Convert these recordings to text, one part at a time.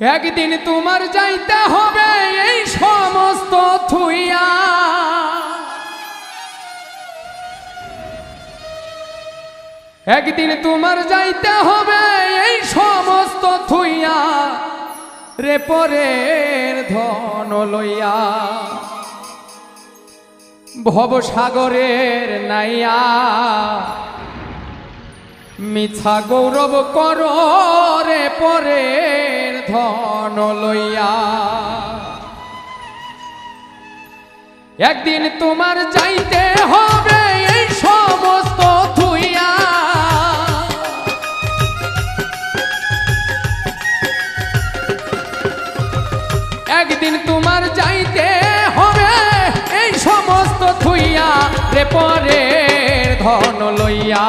একদিন তোমার যাইতে হবে এই সমস্ত থুইয়া। একদিন তোমার যাইতে হবে এই সমস্ত থুইয়া, রে পরের ধন লইয়া। ভবসাগরের নাইয়া মিছা গৌরব কর রে পরের ধন লইয়া। একদিন তোমার যাইতে হবে এই সমস্ত থুইয়া একদিন তোমার যাইতে হবে এই সমস্ত থুইয়া রে পরের ধন লইয়া।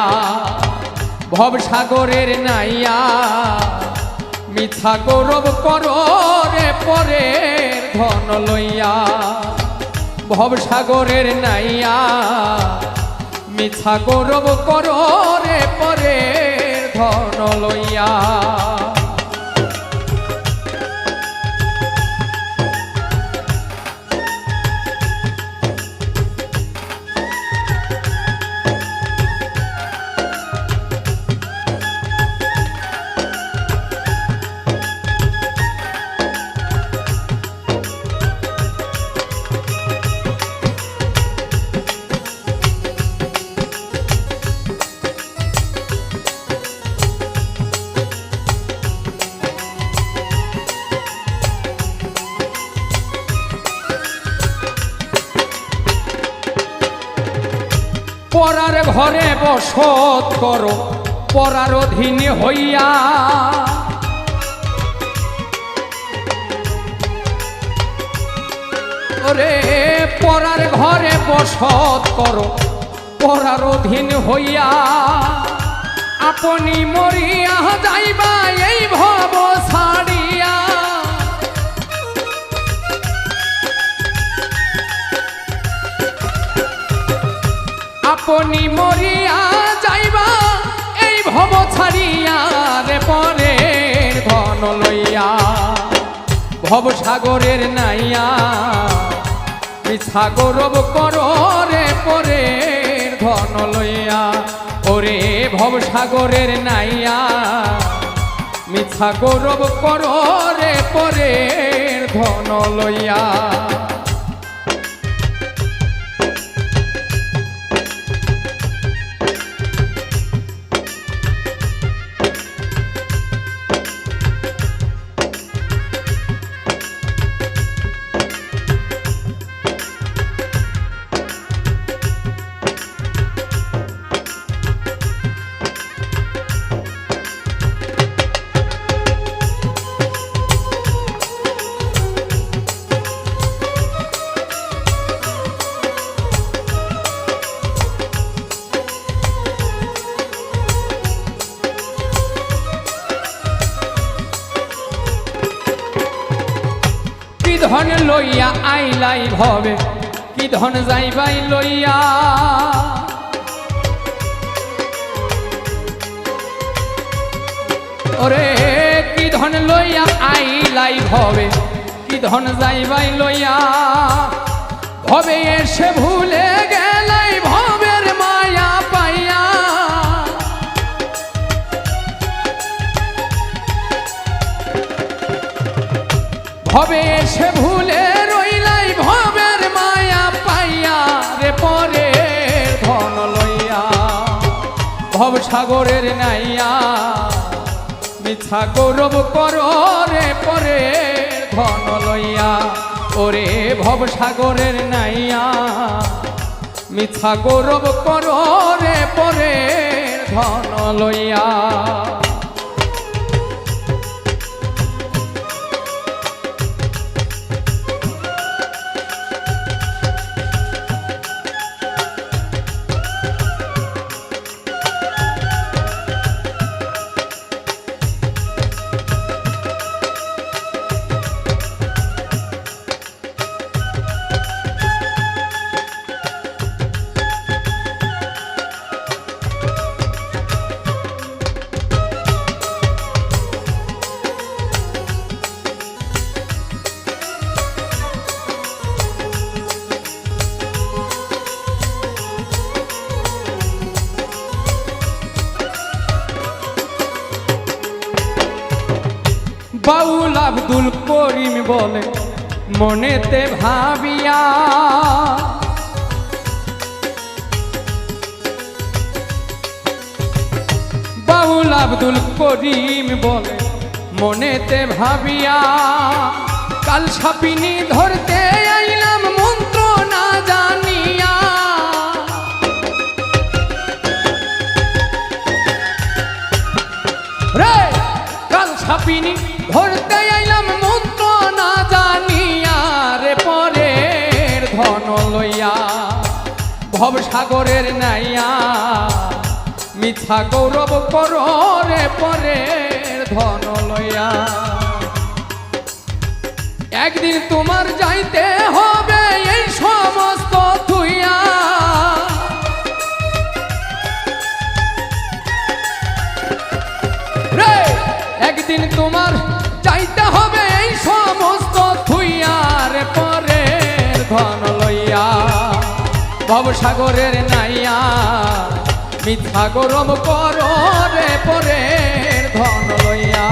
ভবসাগরের নাইয়া মিথা গৌরব করে রে পরের ধন লইয়া। ভবসাগরের নাইয়া, মিথ্যা গৌরব করে পরে পরের ধন লইয়া। পরার ঘরে বসত করো, পরার অধীন হইয়া। ওরে, পরার ঘরে বসত করো, পরার অধীন হইয়া। আপনি মরিয়া যাইবা, এই ভব ছাড়িয়া আপনি মরিয়া যাইবা, এই ভব ছাড়িয়া রে পরের ধন লইয়া। ভব সাগরের নাইয়া মিছা গৌরব কর রে পরের ধন লইয়া। ওরে ভব সাগরের নাইয়া মিছা গৌরব কর রে পরের ধন লইয়া। কি ধন লইয়া আইলাই ভবে? কি ধন যাইবাই লইয়া? ওরে, কি ধন লইয়া আইলাই ভবে? কি ধন যাইবাই লইয়া? ভবে এসে ভুলে গেলাই ভবের ভবে সে ভুলে রইলাই ভবের মায়া পাইয়া রে পরে ধন লইয়া। ভব সাগরের নাইয়া মিথ্যা গৌরব কর রে পরে ধন লইয়া। ওরে ভব সাগরের নাইয়া মিথ্যা গৌরব কর রে পরে ধন লইয়া। বাউল আব্দুল করিম বলে, মনেতে ভাবিয়া। বাউল আব্দুল করিম বলে, মনেতে ভাবিয়া, কাল ছাপিনি ধরতে ধরতে আইলাম মন্ত্র না জানিয়া রে পরের ধন লইয়া। ভব সাগরের নাইয়া। মিথ্যা গৌরব কর রে পরের ধন লইয়া। একদিন তোমার যাইতে হবে এই সমস্ত একদিন তোমার চাইতে হবে এই সমস্ত থুইয়ার পরের ধন লইয়া। ভবসাগরের নাইয়া মিথ্যা গরম কর পরের ধন লইয়া।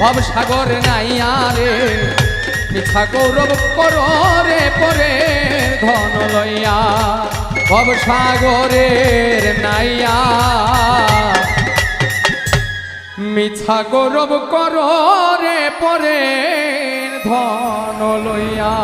ভবসাগর নাইয়া রে, মিথ্যা গৌরব কর পরের ধন লইয়া। ভবসাগরের নাইয়া মিছা গৌরব কর রে পরে ধন লইয়া।